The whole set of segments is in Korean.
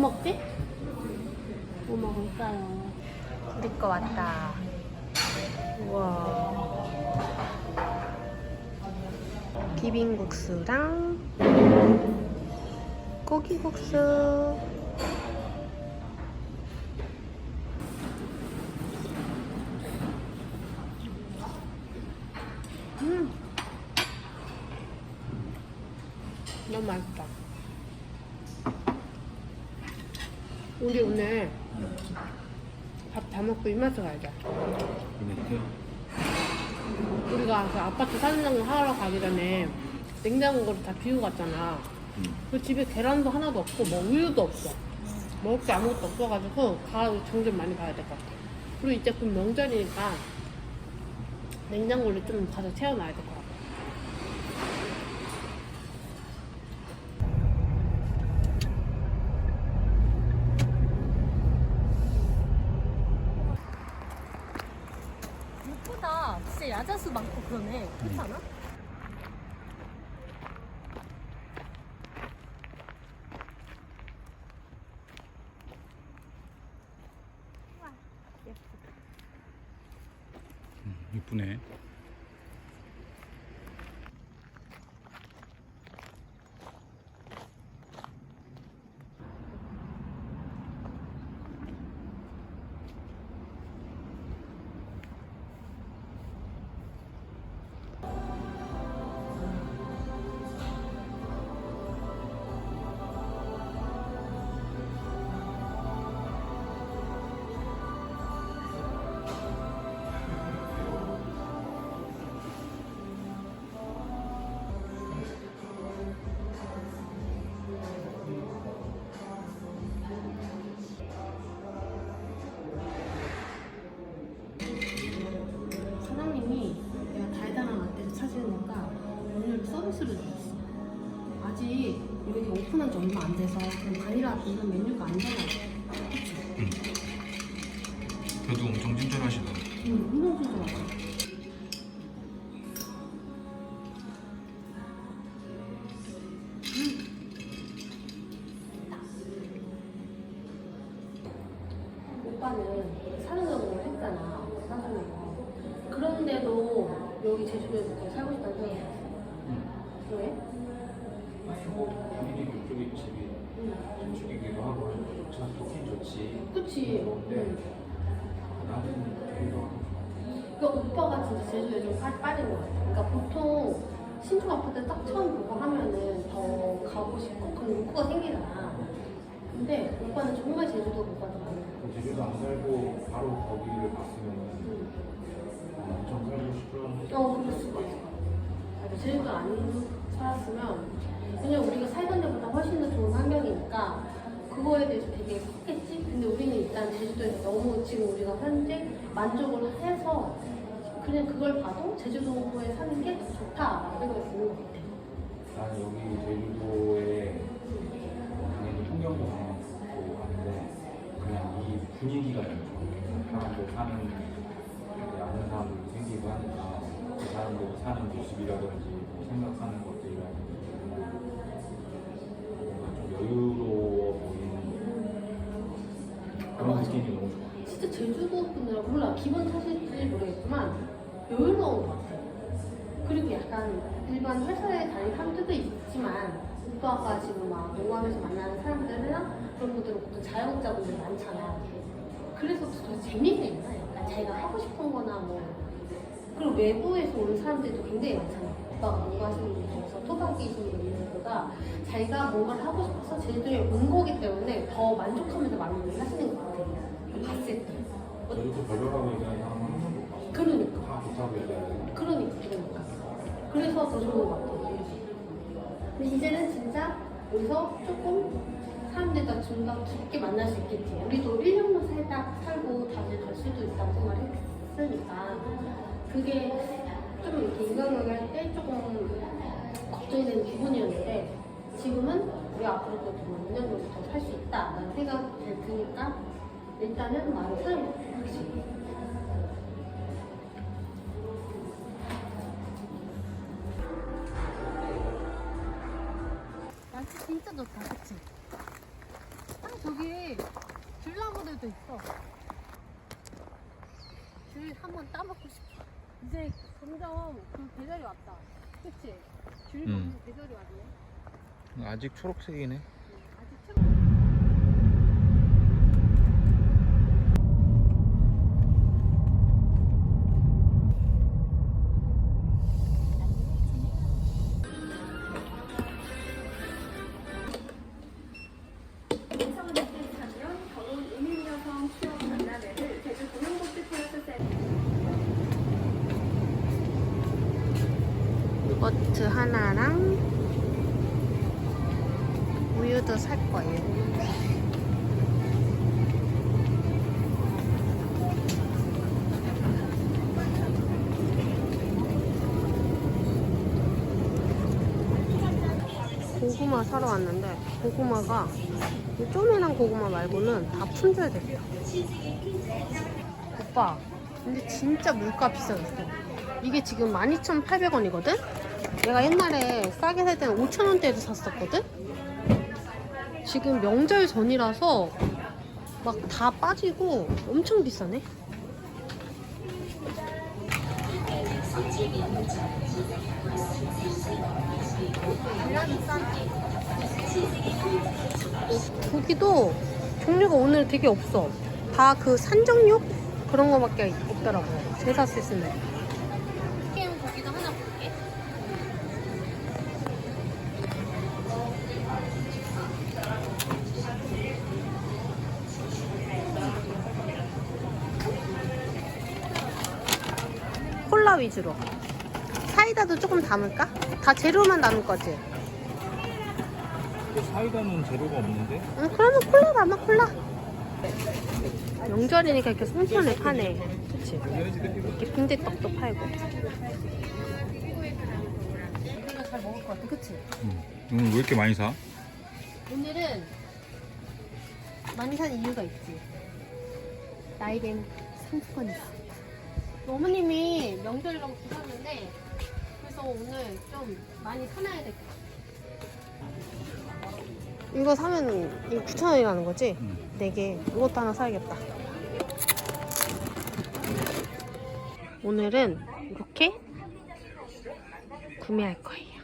먹지? 뭐 먹을까요? 우리 거 왔다. 우와. 비빔국수랑 고기국수. 우리 오늘 밥 다 먹고 이마트 가자. 이벤트? 우리가 그 아파트 사는 거 하러 가기 전에 냉장고를 다 비우고 갔잖아. 응. 그 집에 계란도 하나도 없고 뭐 우유도 없어. 먹을 게 아무것도 없어가지고 가을 정좀 많이 봐야 될 것 같아. 그리고 이제 곧 명절이니까 냉장고를 좀 가서 채워놔야 될 것 같아. 예쁘다. 진짜 야자수 많고 그러네. 그렇지 않아? 이렇게 오픈한 지 얼마 안 돼서 그냥 바닐라 이런 메뉴가 아니잖아. 그래도 엄청 친절하시던데. 응, 엄청 좋아. 오빠 그쪽이 집이 신축이기도 하고 참 좋긴 좋지. 그치? 좋은데 나는 여기가 그러니까 오빠가 진짜 제주도에 좀 빠, 빠진 것 같아. 그러니까 보통 신축 아파트 딱 처음 보고 하면은 더 가고 싶고 그런 욕구가 생기잖아. 근데 오빠는 정말 제주도 못 가잖아. 제주도 안 살고 바로 거기를 갔으면 엄청 살고 싶어. 어, 그럴 수가 있어. 제주도 안 살았으면 그냥 우리가 살던 데보다 훨씬 더 좋은 환경이니까 그거에 대해서 되게 컸겠지? 근데 우리는 일단 제주도에서 너무 지금 우리가 현재 만족을 해서 그냥 그걸 봐도 제주도에 사는 게 더 좋다라는 생각이 드는 것 같아. 나는 여기 제주도에 당연히 풍경도 좋고 하는데 그냥 이 분위기가 좀 좋아. 사람들 사는 아는 사람들이 생기고 하니까 그 사람들이 사는 모습이라든지 뭐 생각하는 것 오빠가 지금 막 농업에서 만나는 사람들이나 그런 분들은 보통 자영업자분들 많잖아. 그래서 더 재밌는 거야. 약간 자기가 하고 싶은 거나 뭐 그리고 외부에서 오는 사람들도 굉장히 많잖아. 오빠가 농구하시는 분들 중에서 토박이시는 분들보다 자기가 뭔가를 하고 싶어서 제주도에 온 거기 때문에 더 만족하면서 많은 일을 하시는 것 같아. 봤을 때. 제주도 별로라고 얘기하는 사람은. 그러니까. 다 좋다고 얘기하는 그러니까, 그러니까. 그래서 더 좋은 것 같아요. 근데 이제는 진짜 여기서 조금 사람들과 좀 더 깊게 만날 수 있겠지. 우리도 1년만 살다 살고 다시 갈 수도 있다고 생각을 했으니까. 그게 좀 이렇게 인간관계 할때 조금 걱정이 되는 부분이었는데 지금은 우리 앞으로 또 정말 2년 정도 더 살 수 있다라는 생각이 드니까 일단은 마음이 편한 것 같아요. 좋다. 그치? 아, 저기 귤나무들도 있어. 귤 한번 따먹고 싶어. 이제 점점 그 계절이 왔다. 그치? 귤 먹는 음. 계절이 왔네. 아직 초록색이네. 하나랑 우유도 살 거예요. 고구마 사러 왔는데 고구마가 이 쪼매난 고구마 말고는 다 품절됐다. 오빠, 근데 진짜 물가 비싸졌어. 이게 지금 12,800원이거든? 내가 옛날에 싸게 살 때는 5,000원대에도 샀었거든? 지금 명절 전이라서 막 다 빠지고 엄청 비싸네? 어, 고기도 종류가 오늘 되게 없어. 다 그 산정육? 그런 거밖에 없더라고요. 제사 쓰시는. 게 콜라 위주로. 사이다도 조금 담을까? 다 재료만 담을 거지? 사이다는 재료가 없는데? 응, 그러면 콜라 담아, 콜라. 명절이니까 이렇게 송편을 파네. 그치? 이렇게 빈대떡도 팔고. 우리가 잘 먹을 것 같아, 그치? 응. 오늘 왜 이렇게 많이 사? 오늘은 많이 산 이유가 있지. 나에겐 상품권이 있어. 어머님이 명절이라고 주셨는데 그래서 오늘 좀 많이 사놔야 될 것 같아. 이거 사면 이거 9,000원이라는 거지? 응. 4개. 이것도 하나 사야겠다. 오늘은 이렇게 구매할 거예요.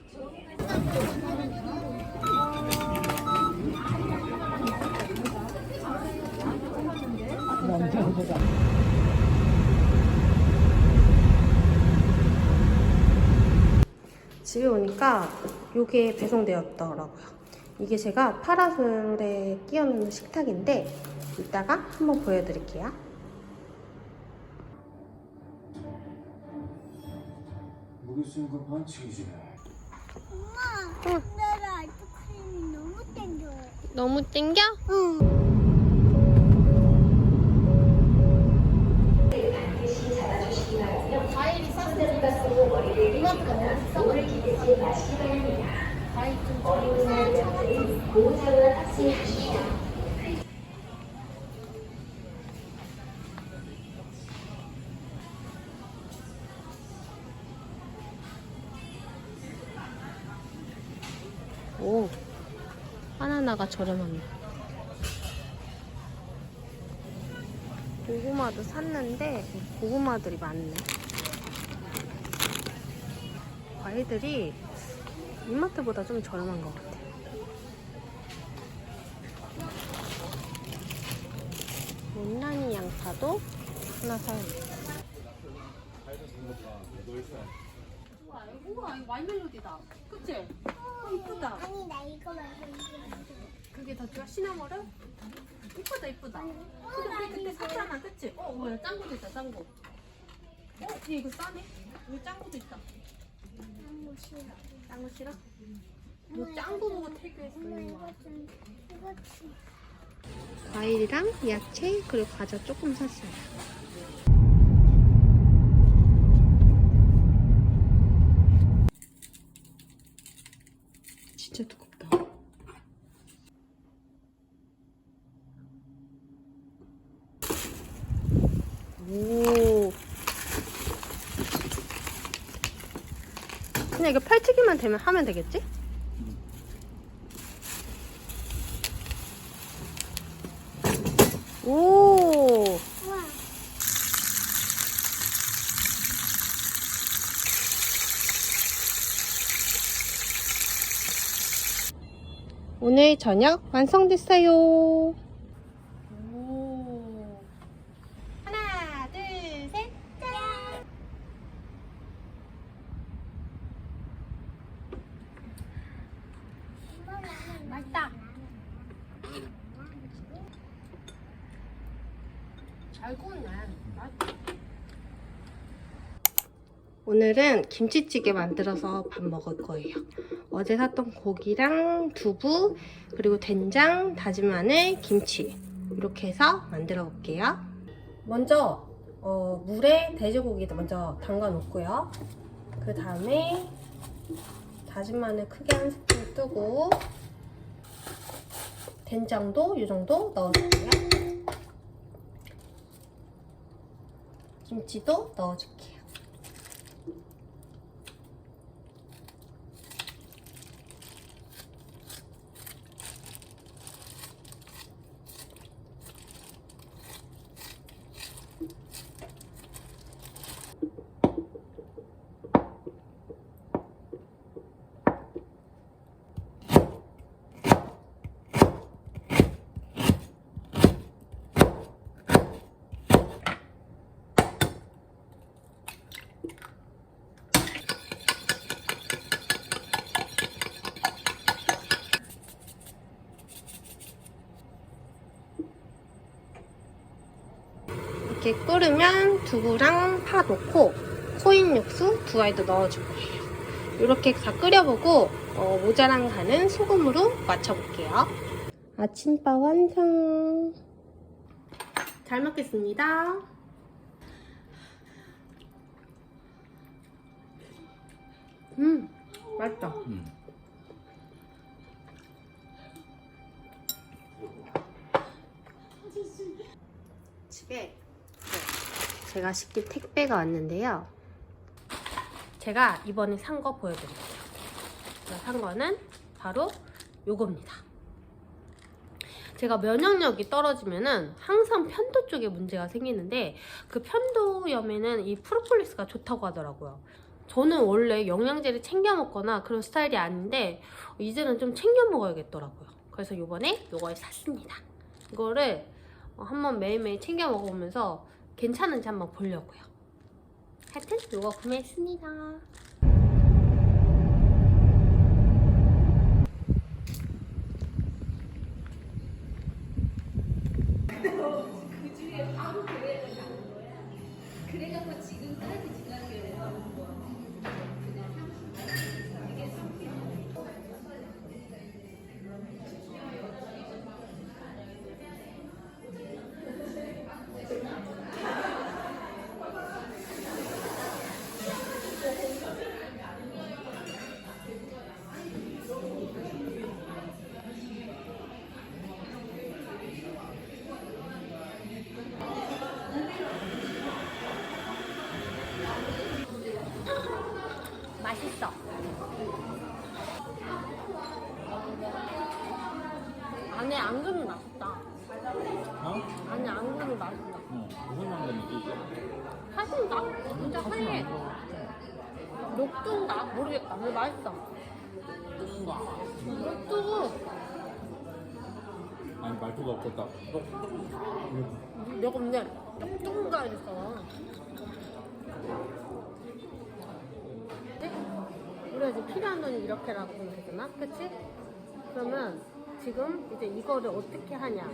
집에 오니까 이게 배송되었더라고요. 이게 제가 파라솔에 끼워놓는 식탁인데 이따가 한번 보여드릴게요. 무게 쓰니까 반칙이지. 엄마, 응. 나 아이스크림이 너무 땡겨요. 너무 땡겨? 응. 과일이 쌌으니 까 이만큼 너무 싸거든요. 과일 좀 오, 바나나가 저렴합니다. 고구마도 샀는데 고구마들이 많네. 과일들이 이마트보다 좀 저렴한 것 같아. 못난이 양파도 하나 사야겠다. 우와, 이거 와인멜로디다. 그치? 어, 이쁘다. 아니, 나 이거 말고 이거. 그게 더 좋아? 시나모를? 이쁘다, 이쁘다. 근데 우리 그때 샀잖아, 그치? 어, 뭐야, 짱구도 있다, 짱구. 어, 얘 이거 싸네? 여기 짱구도 있다. 너무 싫어. 짱구 싫어? 뭐 짱구 보고 태교했어. 엄마, 이거 좀, 이거 좀. 과일이랑 야채 그리고 과자 조금 샀어요. 진짜 두껍다. 오. 그냥 이거 펼치기만 되면 하면 되겠지? 오! 오늘 저녁 완성됐어요. 오늘은 김치찌개 만들어서 밥 먹을 거예요. 어제 샀던 고기랑 두부, 그리고 된장, 다진 마늘, 김치 이렇게 해서 만들어 볼게요. 먼저 어, 물에 돼지고기 먼저 담가 놓고요. 그 다음에 다진 마늘 크게 한 스푼 뜨고 된장도 이 정도 넣어줄게요. 김치도 넣어줄게요. 끓으면 두부랑 파 넣고 코인 육수 두 알도 넣어줄 거예요. 이렇게 다 끓여보고 어, 모자란 간은 소금으로 맞춰볼게요. 아침밥 완성. 잘 먹겠습니다. 음, 맛있다. 음. 집에 제가 시킨 택배가 왔는데요. 제가 이번에 산 거 보여드릴게요. 제가 산 거는 바로 요겁니다. 제가 면역력이 떨어지면은 항상 편도 쪽에 문제가 생기는데 그 편도염에는 이 프로폴리스가 좋다고 하더라고요. 저는 원래 영양제를 챙겨 먹거나 그런 스타일이 아닌데 이제는 좀 챙겨 먹어야겠더라고요. 그래서 이번에 이걸 샀습니다. 이거를 어, 한번 매일매일 챙겨 먹어보면서 괜찮은지 한번 보려고요. 하여튼 이거 구매했습니다. 안에 앙금이 맛있다. 어? 안에 앙금이 맛있다. 어. 무슨 양념이 있지? 사진가? 진짜 사이에 녹두인가? 모르겠다. 근데 맛있어. 녹두. 아니 말투가 없었다. 내가 근데 녹두인가 이랬어. 우리가 이제 필요한 돈이 이렇게라고 되잖아? 그치? 그러면 지금 이제 이거를 어떻게 하냐?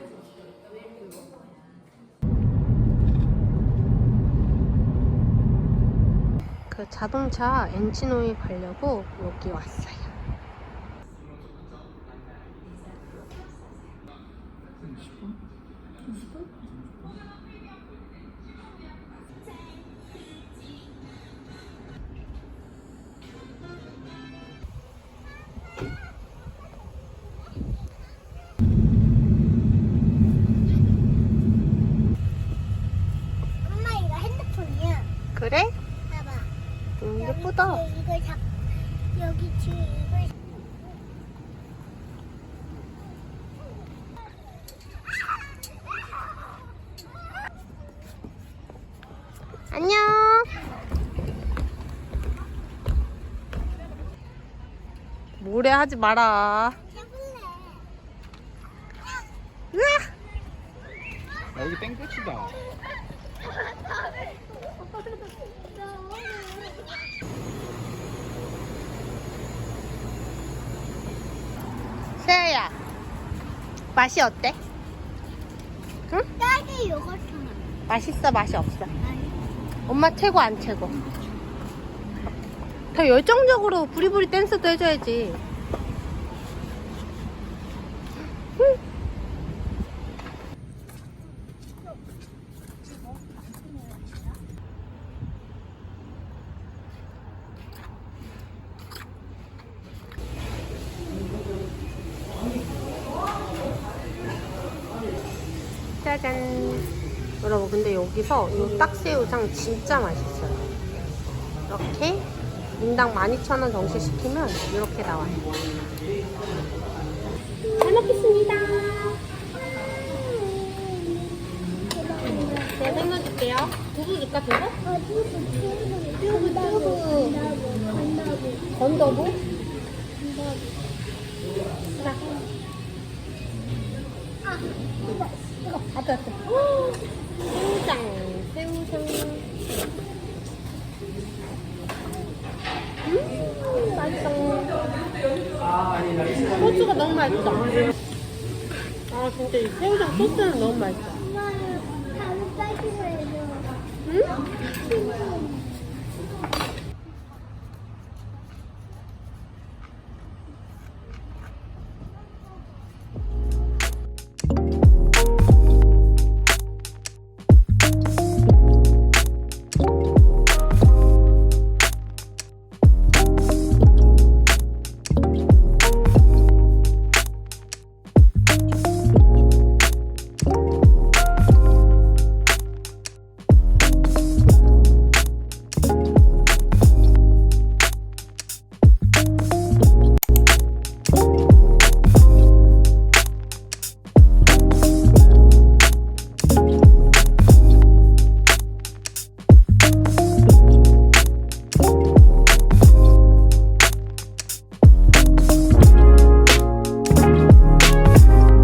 그 자동차 엔진 오일 가려고 여기 왔어요. 예쁘다. 이거 잡 여기 지금 이거. 안녕. 모래 하지 마라. 으아! 아, 여기 땡볕이다. 세아야 맛이 어때? 딸기 요거트 맛있어 맛이 없어? 엄마 최고 안 최고? 더 열정적으로 부리부리 댄스도 해줘야지 짜잔. 여러분 근데 여기서 이 딱새우장 진짜 맛있어요. 이렇게 인당 12,000원 정시 시키면 이렇게 나와요. 잘 먹겠습니다. 제가 생겨줄게요. 두부 줄까 두부? 두부 두부 간다고 건더부? 자. 아 이거 이거 앞에 앞에 새우장 새우장 음 맛있어 소스가 너무 맛있다 아 진짜 이 새우장 소스는 너무 맛있어 이거는 다른 딸기로 해줘 응?